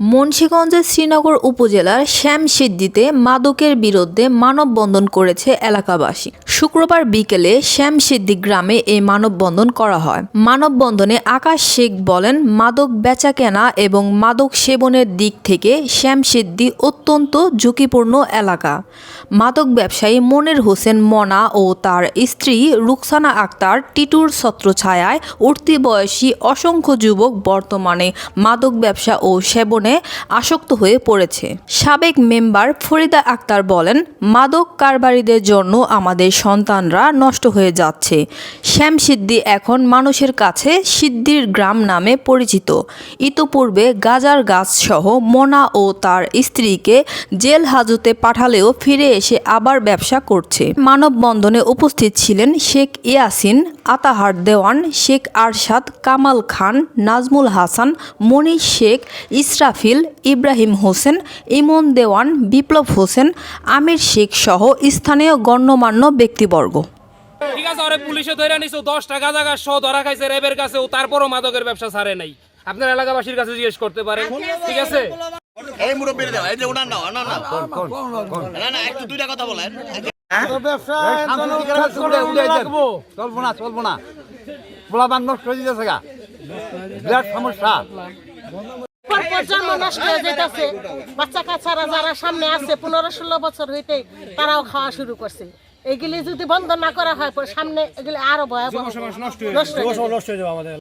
মুন্সিগঞ্জের শ্রীনগর উপজেলার শ্যামসিদ্দিতে মাদকের বিরুদ্ধে মানববন্ধন করেছে এলাকাবাসী। শুক্রবার বিকেলে শ্যামসিদ্দি গ্রামে এই মানববন্ধন করা হয়। মানববন্ধনে আকাশ শেখ বলেন, মাদক বেচাকেনা এবং মাদক সেবনের দিক থেকে শ্যামসিদ্দি অত্যন্ত ঝুঁকিপূর্ণ এলাকা। মাদক ব্যবসায়ী মনির হোসেন মনা ও তার স্ত্রী রুকসানা আক্তার টিটুর ছত্রছায়ায় উঠতি বয়সী অসংখ্য যুবক বর্তমানে মাদক ব্যবসা ও সেবনে আসক্ত হয়ে পড়েছে। সাবেক মেম্বার ফরিদা আক্তার বলেন, মাদক কারবারিদের জন্য আমাদের সন্তানরা নষ্ট হয়ে যাচ্ছে। শ্যামসিদ্ধি এখন মানুষের কাছে সিদ্ধির গ্রাম নামে পরিচিত। ইতোপূর্বে গাজার গাছ সহ মোনা ও তার স্ত্রীকে জেল হাজতে পাঠালেও ফিরে এসে আবার ব্যবসা করছে। মানববন্ধনে উপস্থিত ছিলেন শেখ ইয়াসিন, আতাহার দেওয়ান, শেখ আরশাদ, কামাল খান, নাজমুল হাসান মনির শেখ ইসরাফিল ইব্রাহিম হোসেন ইমন দেওয়ান বিপ্লব হোসেন আমির শেখ সহ স্থানীয় গণ্যমান্য ব্যক্তিবর্গ। ঠিক আছে ওরে পুলিশে ধরে নিছো দশ টাকা জায়গা সহ ধরা খাইছে রেবের কাছে ও তারপরও মাদকের ব্যবসা ছাড়ে নাই। আপনার এলাকাবাসীর কাছে জিজ্ঞেস করতে পারেন ঠিক আছে? এই মুরব্বীর দেওয়া এই যে ওনার না ওনার না। না না একটু দুইটা কথা বলেন। চলবো না চলবো না। পোলাবান নষ্ট হয়ে যেতেছে গা। বিরাট সমস্যা। প্রজন্ম নষ্ট হয়ে যেতেছে বাচ্চা কাচ্চারা যারা সামনে আছে পনেরো ষোলো বছর হইতে তারাও খাওয়া শুরু করছে। এগুলি যদি বন্ধ না করা হয় সামনে এগুলি আরও ভয়াবহ নষ্ট হয়ে যাবে।